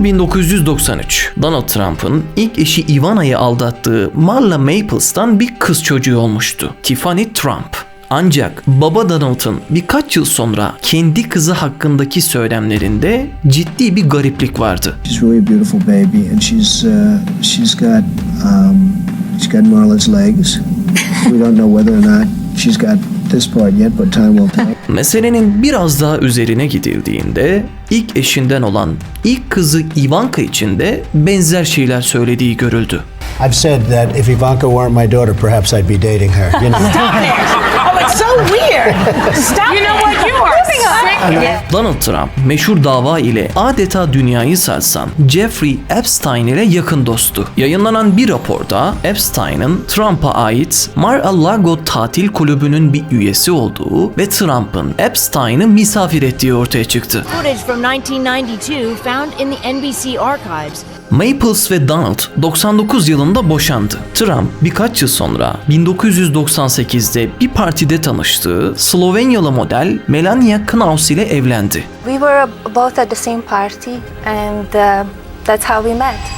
Yıl 1993. Donald Trump'ın ilk eşi Ivana'yı aldattığı Marla Maples'tan bir kız çocuğu olmuştu. Tiffany Trump. Ancak baba Donald'ın birkaç yıl sonra kendi kızı hakkındaki söylemlerinde ciddi bir gariplik vardı. She's really beautiful baby, and she's uh, she's got um, she's got Marla's legs. we don't know whether or not she's got this part yet, but time will tell. Meselenin biraz daha üzerine gidildiğinde ilk eşinden olan ilk kızı Ivanka için de benzer şeyler söylediği görüldü. I've said that if Ivanka weren't my daughter, perhaps I'd be dating her. You know. Oh, it's so weird. Stop You know what? You. Donald Trump meşhur dava ile adeta dünyayı sarsan Jeffrey Epstein ile yakın dostu. Yayınlanan bir raporda Epstein'ın Trump'a ait Mar-a-Lago tatil kulübünün bir üyesi olduğu ve Trump'ın Epstein'ı misafir ettiği ortaya çıktı. Footage from 1992 found in the NBC archives Maples ve Donald 99 yılında boşandı. Trump birkaç yıl sonra 1998'de bir partide tanıştığı Slovenyalı model Melania Knaus ile evlendi. We were both at the same party, and uh, that's how we met.